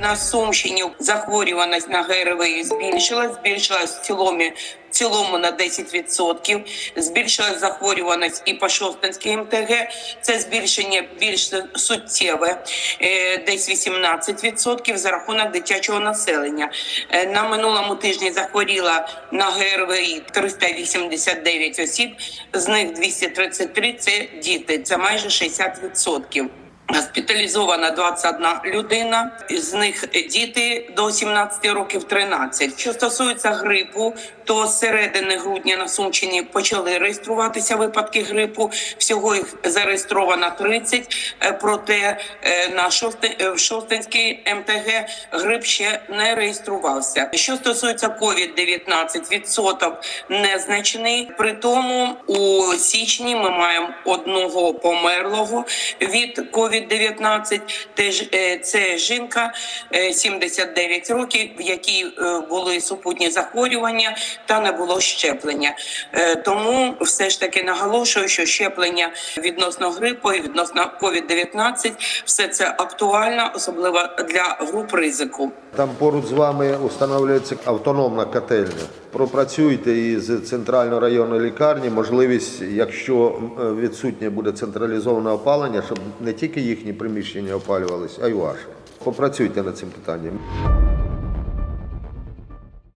На Сумщині захворюваність на ГРВІ збільшилась, збільшилась в цілому, в цілому на 10%. Збільшилась захворюваність і по Шостинській МТГ. Це збільшення більш суттєве, е, десь 18% за рахунок дитячого населення. Е, На минулому тижні захворіло на ГРВІ 389 осіб, з них 233 – це діти, це майже 60%. Госпіталізована 21 людина, з них діти до 17 років 13. Що стосується грипу, то з середини грудня на Сумщині почали реєструватися випадки грипу. Всього їх зареєстровано 30, е, проте е, на е, в Шостинській МТГ грип ще не реєструвався. Що стосується COVID-19, відсоток незначний. При тому у січні ми маємо одного померлого від COVID-19. Теж е, це жінка е, 79 років, в якій е, були супутні захворювання та не було щеплення. Е, Тому все ж таки наголошую, що щеплення відносно грипу і відносно COVID-19 все це актуально, особливо для груп ризику. Там поруч з вами встановлюється автономна котельня. Пропрацюйте із центральної районної лікарні можливість, якщо е, відсутнє буде централізоване опалення, щоб не тільки їхні приміщення опалювалися, а й ваше. Попрацюйте над цим питанням.